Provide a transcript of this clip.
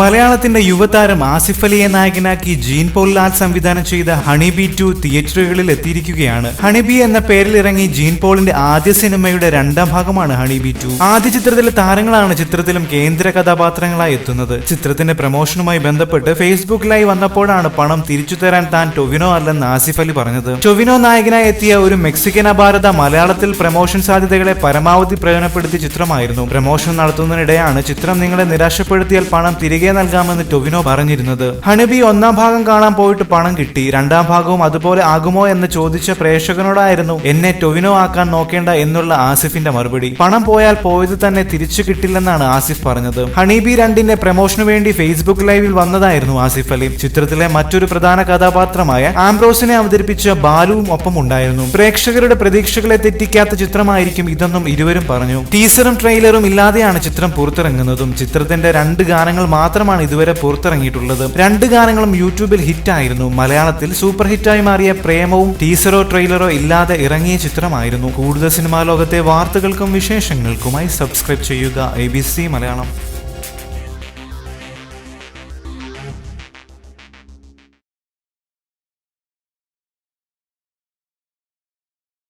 മലയാളത്തിന്റെ യുവതാരം ആസിഫ് അലിയെ നായകനാക്കി ജീൻ പോൾ ലാൽ സംവിധാനം ചെയ്ത ഹണിബി ടു തിയേറ്ററുകളിൽ എത്തിയിരിക്കുകയാണ്. ഹണിബി എന്ന പേരിൽ ഇറങ്ങി ജീൻ പോളിന്റെ ആദ്യ സിനിമയുടെ രണ്ടാം ഭാഗമാണ് ഹണിബി ടു. ആദ്യ ചിത്രത്തിലെ താരങ്ങളാണ് ചിത്രത്തിലും കേന്ദ്ര കഥാപാത്രങ്ങളായി എത്തുന്നത്. ചിത്രത്തിന്റെ പ്രമോഷനുമായി ബന്ധപ്പെട്ട് ഫേസ്ബുക്കിലായി വന്നപ്പോഴാണ് പണം തിരിച്ചു തരാൻ താൻ ടൊവിനോ അല്ലെന്ന് ആസിഫ് അലി പറഞ്ഞത്. ടൊവിനോ നായകനായി എത്തിയ ഒരു മെക്സിക്കൻ അപാരത മലയാളത്തിൽ പ്രമോഷൻ സാധ്യതകളെ പരമാവധി പ്രയോജനപ്പെടുത്തിയ ചിത്രമായിരുന്നു. പ്രമോഷൻ നടത്തുന്നതിനിടെയാണ് ചിത്രം നിങ്ങളെ നിരാശപ്പെടുത്തിയാൽ പണം തിരികെ നൽകാമെന്ന് ടൊവിനോ പറഞ്ഞിരുന്നത്. ഹണിബി ഒന്നാം ഭാഗം കാണാൻ പോയിട്ട് പണം കിട്ടി. രണ്ടാം ഭാഗവും അതുപോലെ ആകുമോ എന്ന് ചോദിച്ച പ്രേക്ഷകനോടായിരുന്നു. എന്നെ ടൊവിനോ ആക്കാൻ നോക്കേണ്ട എന്നുള്ള ആസിഫിന്റെ മറുപടി. പണം പോയാൽ പോയത് തന്നെ തിരിച്ചു കിട്ടില്ലെന്നാണ് ആസിഫ് പറഞ്ഞത്. ഹണിബി രണ്ടിന്റെ പ്രമോഷനു വേണ്ടി ഫേസ്ബുക്ക് ലൈവിൽ വന്നതായിരുന്നു ആസിഫ് അലി. ചിത്രത്തിലെ മറ്റൊരു പ്രധാന കഥാപാത്രമായ ആംബ്രോസിനെ അവതരിപ്പിച്ച ബാലുവും ഒപ്പം ഉണ്ടായിരുന്നു. പ്രേക്ഷകരുടെ പ്രതീക്ഷകളെ തെറ്റിക്കാത്ത ചിത്രമായിരിക്കും ഇതെന്നും ഇരുവരും പറഞ്ഞു. ടീസറും ട്രെയിലറും ഇല്ലാതെയാണ് ചിത്രം പുറത്തിറങ്ങുന്നതും. ചിത്രത്തിന്റെ രണ്ട് ഗാനങ്ങൾ മാത്രമാണ് ഇതുവരെ പുറത്തിറങ്ങിയിട്ടുള്ളത്. രണ്ട് ഗാനങ്ങളും യൂട്യൂബിൽ ഹിറ്റായിരുന്നു. മലയാളത്തിൽ സൂപ്പർ ഹിറ്റായി മാറിയ പ്രേമവും ടീസറോ ട്രെയിലറോ ഇല്ലാതെ ഇറങ്ങിയ ചിത്രമായിരുന്നു. കൂടുതൽ സിനിമാ ലോകത്തെ വാർത്തകൾക്കും വിശേഷങ്ങൾക്കുമായി സബ്സ്ക്രൈബ് ചെയ്യുക. എ മലയാളം.